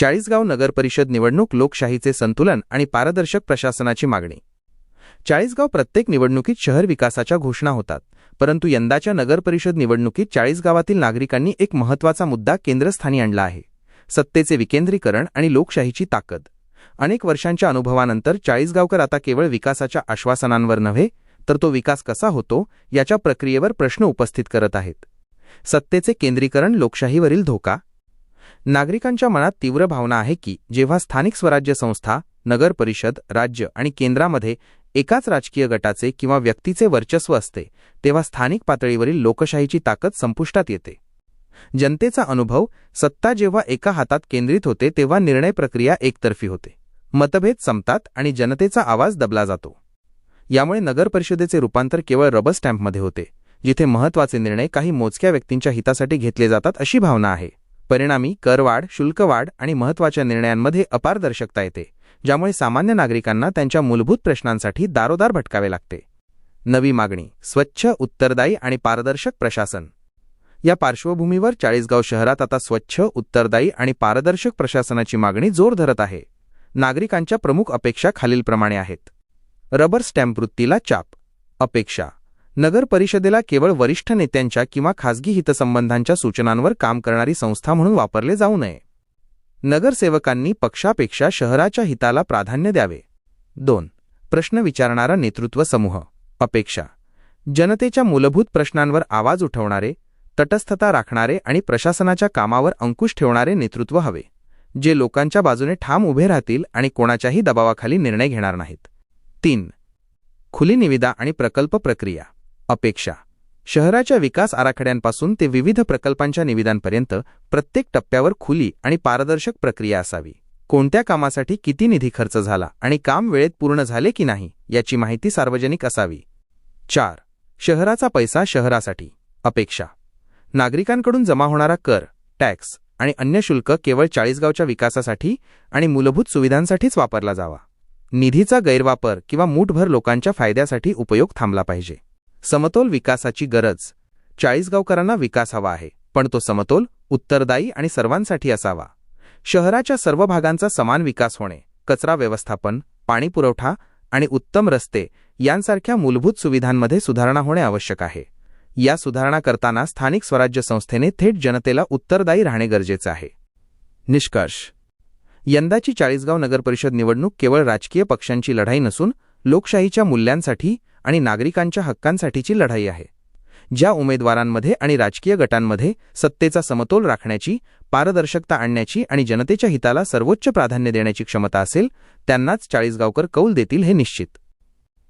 चाळीसगाव नगरपरिषद निवडणूक लोकशाहीचे संतुलन आणि पारदर्शक प्रशासनाची मागणी. चाळीसगाव प्रत्येक निवडणुकीत शहर विकासाच्या घोषणा होतात परंतु यंदाच्या नगरपरिषद निवडणुकीत चाळीसगावातील नागरिकांनी एक महत्त्वाचा मुद्दा केंद्रस्थानी आणला आहे सत्तेचे विकेंद्रीकरण आणि लोकशाहीची ताकद. अनेक वर्षांच्या अनुभवानंतर चाळीसगावकर आता केवळ विकासाच्या आश्वासनांवर नव्हे तर तो विकास कसा होतो याच्या प्रक्रियेवर प्रश्न उपस्थित करत आहेत. सत्तेचे केंद्रीकरण लोकशाहीवरील धोका नागरिकांच्या मनात तीव्र भावना आहे की जेव्हा स्थानिक स्वराज्य संस्था नगर परिषद राज्य आणि केंद्रामध्ये एकाच राजकीय गटाचे किंवा व्यक्तीचे वर्चस्व असते तेव्हा स्थानिक पातळीवरील लोकशाहीची ताकद संपुष्टात येते. जनतेचा अनुभव सत्ता जेव्हा एका हातात केंद्रित होते तेव्हा निर्णय प्रक्रिया एकतर्फी होते. मतभेद संपतात आणि जनतेचा आवाज दबला जातो. यामुळे नगर परिषदेचे रूपांतर केवळ रबर स्टॅम्पमध्ये होते जिथे महत्त्वाचे निर्णय काही मोजक्या व्यक्तींच्या हितासाठी घेतले जातात अशी भावना आहे. परिणामी करवाढ शुल्कवाढ आणि महत्त्वाच्या निर्णयांमध्ये अपारदर्शकता येते ज्यामुळे सामान्य नागरिकांना त्यांच्या मूलभूत प्रश्नांसाठी दारोदार भटकावे लागते. नवी मागणी स्वच्छ उत्तरदायी आणि पारदर्शक प्रशासन. या पार्श्वभूमीवर चाळीसगाव शहरात आता स्वच्छ उत्तरदायी आणि पारदर्शक प्रशासनाची मागणी जोर धरत आहे. नागरिकांच्या प्रमुख अपेक्षा खालीलप्रमाणे आहेत. रबर स्टॅम्प वृत्तीला चाप. अपेक्षा नगर परिषदेला केवळ वरिष्ठ नेत्यांच्या किंवा खासगी हितसंबंधांच्या सूचनांवर काम करणारी संस्था म्हणून वापरले जाऊ नये. नगरसेवकांनी पक्षापेक्षा शहराच्या हिताला प्राधान्य द्यावे. दोन. प्रश्न विचारणारा नेतृत्व समूह. अपेक्षा. जनतेच्या मूलभूत प्रश्नांवर आवाज उठवणारे तटस्थता राखणारे आणि प्रशासनाच्या कामावर अंकुश ठेवणारे नेतृत्व हवे जे लोकांच्या बाजूने ठाम उभे राहतील आणि कोणाच्याही दबावाखाली निर्णय घेणार नाहीत. तीन. खुली निविदा आणि प्रकल्प प्रक्रिया. अपेक्षा. शहराच्या विकास आराखड्यांपासून ते विविध प्रकल्पांच्या निविदांपर्यंत प्रत्येक टप्प्यावर खुली आणि पारदर्शक प्रक्रिया असावी. कोणत्या कामासाठी किती निधी खर्च झाला आणि काम वेळेत पूर्ण झाले की नाही याची माहिती सार्वजनिक असावी. चार. शहराचा पैसा शहरासाठी. अपेक्षा. नागरिकांकडून जमा होणारा कर टॅक्स आणि अन्य शुल्क केवळ चाळीसगावच्या विकासासाठी आणि मूलभूत सुविधांसाठीच वापरला जावा. निधीचा गैरवापर किंवा मूठभर लोकांच्या फायद्यासाठी उपयोग थांबला पाहिजे. समतोल विकासाची गरज. चाळीसगावकरांना विकास हवा आहे पण तो समतोल उत्तरदायी आणि सर्वांसाठी असावा. शहराच्या सर्व भागांचा समान विकास होणे कचरा व्यवस्थापन पाणी पुरवठा आणि उत्तम रस्ते यांसारख्या मूलभूत सुविधांमध्ये सुधारणा होणे आवश्यक आहे. या सुधारणा करताना स्थानिक स्वराज्य संस्थेने थेट जनतेला उत्तरदायी राहणे गरजेचे आहे. निष्कर्ष. यंदाची चाळीसगाव नगरपरिषद निवडणूक केवळ राजकीय पक्षांची लढाई नसून लोकशाहीच्या मूल्यांसाठी आणि नागरिकांच्या हक्कांसाठीची लढाई आहे. ज्या उमेदवारांमध्ये आणि राजकीय गटांमध्ये सत्तेचा समतोल राखण्याची पारदर्शकता आणण्याची आणि जनतेच्या हिताला सर्वोच्च प्राधान्य देण्याची क्षमता असेल त्यांनाच चाळीसगावकर कौल देतील हे निश्चित.